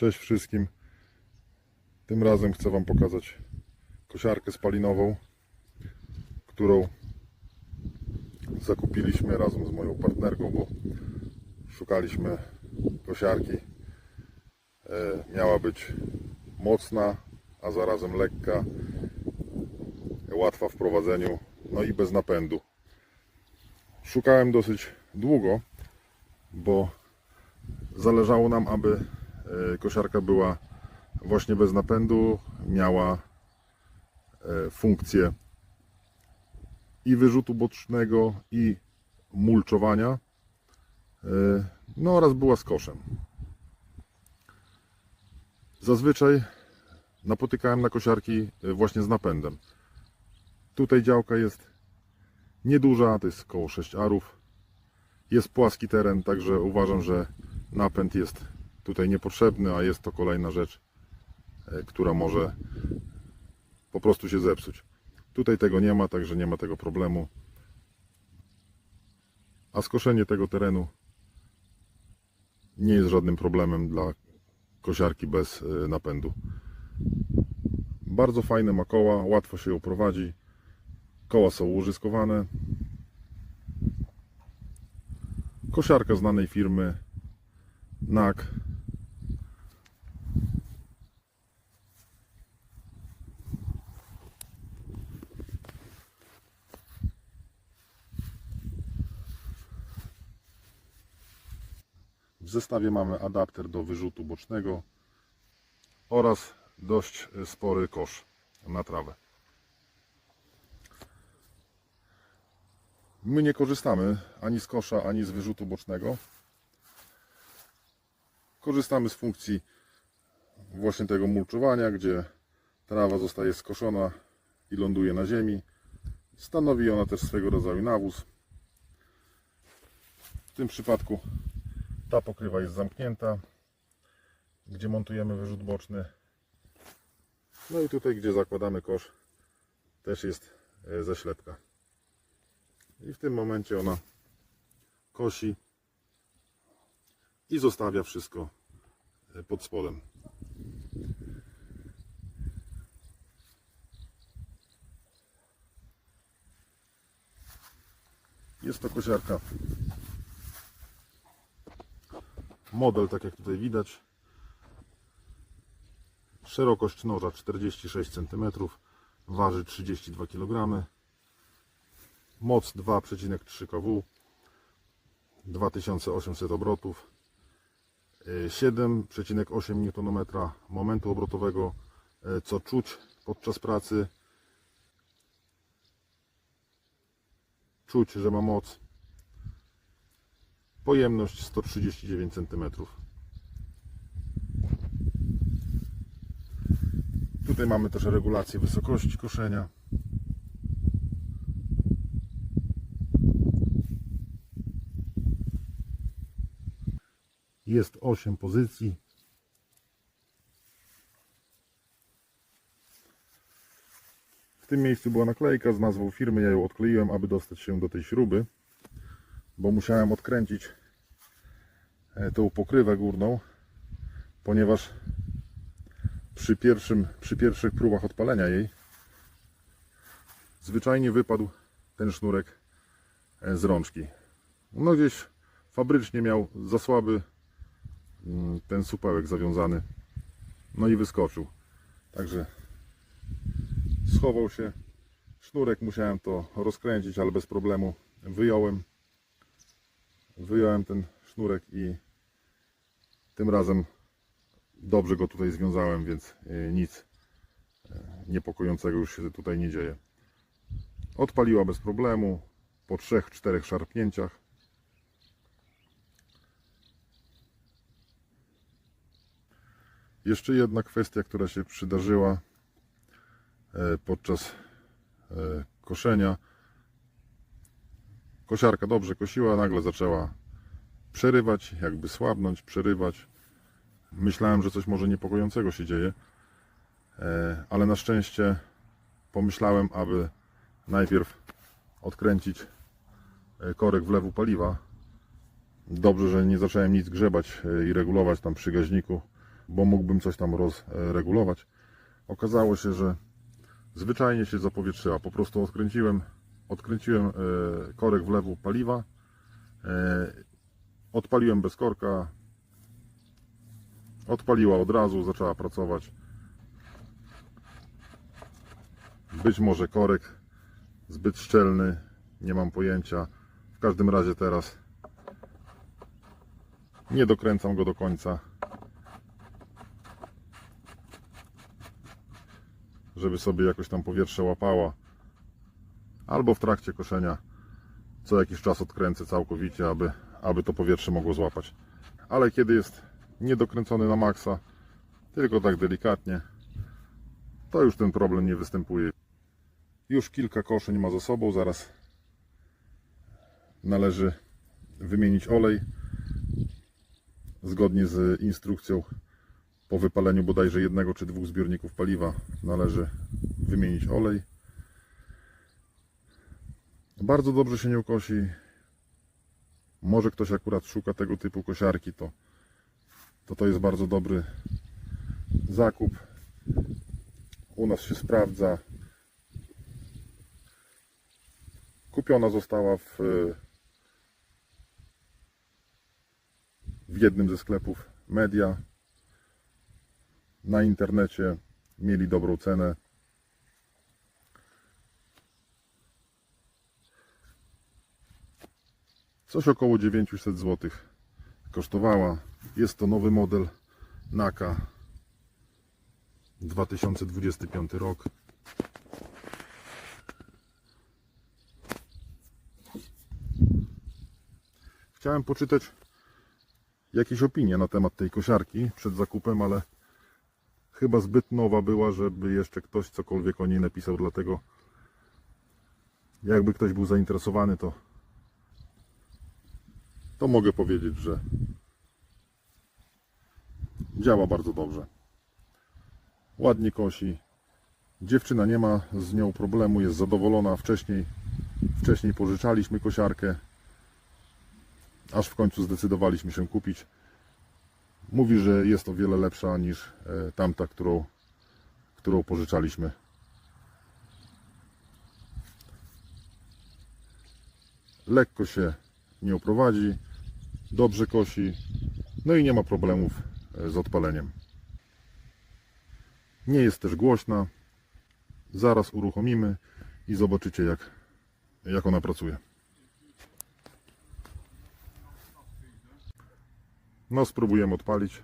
Cześć wszystkim. Tym razem chcę Wam pokazać kosiarkę spalinową, którą zakupiliśmy razem z moją partnerką, bo szukaliśmy kosiarki. E, Miała być mocna, a zarazem lekka, łatwa w prowadzeniu, no i bez napędu. Szukałem dosyć długo, bo zależało nam, aby e, kosiarka była właśnie bez napędu, miała e, funkcję i wyrzutu bocznego, i mulczowania, e, no oraz była z koszem. Zazwyczaj napotykałem na kosiarki właśnie z napędem. Tutaj działka jest nieduża, to jest około 6 arów. Jest płaski teren, także uważam, że napęd jest tutaj niepotrzebny, a jest to kolejna rzecz, e, która może po prostu się zepsuć. Tutaj tego nie ma, także nie ma tego problemu. A skoszenie tego terenu nie jest żadnym problemem dla kosiarki bez e, napędu. Bardzo fajne ma koła, łatwo się ją prowadzi. Koła są użyskowane. Kosiarka znanej firmy NAK. W zestawie mamy adapter do wyrzutu bocznego oraz dość spory kosz na trawę. My nie korzystamy ani z kosza, ani z wyrzutu bocznego. Korzystamy z funkcji właśnie tego mulczowania, gdzie trawa zostaje skoszona i ląduje na ziemi. Stanowi ona też swego rodzaju nawóz. W tym przypadku ta pokrywa jest zamknięta, gdzie montujemy wyrzut boczny. No i tutaj, gdzie zakładamy kosz, też jest e, zaślepka. I w tym momencie ona kosi i zostawia wszystko e, pod spodem. Jest to kosiarka. Model, tak jak tutaj widać. Szerokość noża 46 cm, waży 32 kg. Moc 2,3 kW, 2800 obrotów, y, 7,8 Nm momentu obrotowego, y, co czuć podczas pracy. Czuć, że ma moc. Pojemność 139 cm. Tutaj mamy też regulację wysokości koszenia. Jest 8 pozycji. W tym miejscu była naklejka z nazwą firmy. Ja ją odkleiłem, aby dostać się do tej śruby, bo musiałem odkręcić e, tą pokrywę górną, ponieważ przy, pierwszym, przy pierwszych próbach odpalenia jej zwyczajnie wypadł ten sznurek e, z rączki. No gdzieś fabrycznie miał za słaby mm, ten supełek zawiązany. No i wyskoczył. Także schował się. Sznurek musiałem to rozkręcić, ale bez problemu wyjąłem. Wyjąłem ten sznurek i tym razem dobrze go tutaj związałem, więc e, nic e, niepokojącego już się tutaj nie dzieje. Odpaliła bez problemu po 3-4 szarpnięciach. Jeszcze jedna kwestia, która się przydarzyła e, podczas koszenia. Kosiarka dobrze kosiła, nagle zaczęła przerywać, jakby słabnąć, przerywać. Myślałem, że coś może niepokojącego się dzieje, e, ale na szczęście pomyślałem, aby najpierw odkręcić e, korek wlewu paliwa. Dobrze, że nie zacząłem nic grzebać e, i regulować tam przy gaźniku, bo mógłbym coś tam rozregulować. Okazało się, że zwyczajnie się zapowietrzyła. Po prostu odkręciłem, odkręciłem e, korek wlewu paliwa, e, odpaliłem bez korka, odpaliła od razu, zaczęła pracować. Być może korek zbyt szczelny, nie mam pojęcia. W każdym razie teraz nie dokręcam go do końca. Żeby sobie jakoś tam powietrze łapało. Albo w trakcie koszenia co jakiś czas odkręcę całkowicie, aby, aby to powietrze mogło złapać. Ale kiedy jest niedokręcony na maksa, tylko tak delikatnie, to już ten problem nie występuje. Już kilka koszeń ma za sobą, zaraz należy wymienić olej zgodnie z instrukcją po wypaleniu bodajże jednego czy dwóch zbiorników paliwa należy wymienić olej. Bardzo dobrze się nie ukosi. Może ktoś akurat szuka tego typu kosiarki, to to, to jest bardzo dobry zakup. U nas się sprawdza. Kupiona została w, w jednym ze sklepów media. Na internecie mieli dobrą cenę. Coś około 900 zł kosztowała. Jest to nowy model Naka 2025 rok. Chciałem poczytać jakieś opinie na temat tej kosiarki przed zakupem, ale chyba zbyt nowa była, żeby jeszcze ktoś cokolwiek o niej napisał, dlatego jakby ktoś był zainteresowany, to to mogę powiedzieć, że działa bardzo dobrze. Ładnie kosi. Dziewczyna nie ma z nią problemu, jest zadowolona. Wcześniej, wcześniej pożyczaliśmy kosiarkę, aż w końcu zdecydowaliśmy się kupić. Mówi, że jest o wiele lepsza niż e, tamta, którą, którą pożyczaliśmy. Lekko się nie prowadzi, dobrze kosi, no i nie ma problemów e, z odpaleniem. Nie jest też głośna. Zaraz uruchomimy i zobaczycie jak, jak ona pracuje. No spróbujemy odpalić.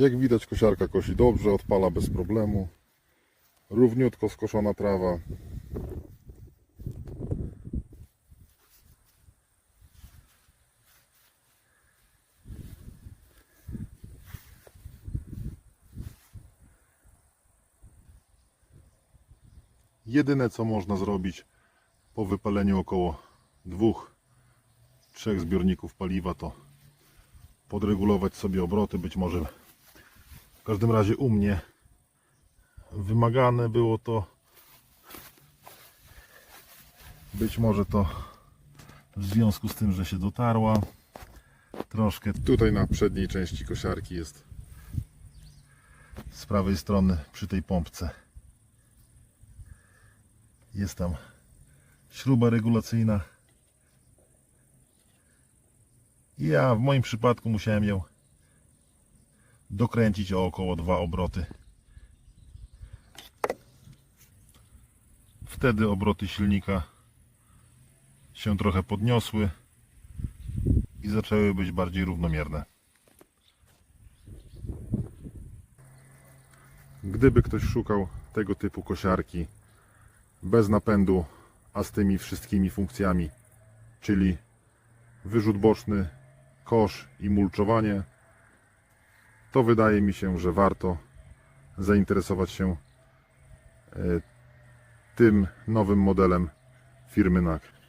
Jak widać kosiarka kosi dobrze, odpala bez problemu. Równiutko skoszona trawa. Jedyne co można zrobić po wypaleniu około dwóch, trzech zbiorników paliwa to podregulować sobie obroty, być może w każdym razie u mnie wymagane było to. Być może to w związku z tym, że się dotarła troszkę. Tutaj na przedniej części kosiarki jest z prawej strony przy tej pompce. Jest tam śruba regulacyjna. I Ja w moim przypadku musiałem ją dokręcić o około dwa obroty. Wtedy obroty silnika się trochę podniosły i zaczęły być bardziej równomierne. Gdyby ktoś szukał tego typu kosiarki bez napędu, a z tymi wszystkimi funkcjami, czyli wyrzut boczny, kosz i mulczowanie, to wydaje mi się, że warto zainteresować się e, tym nowym modelem firmy NAK.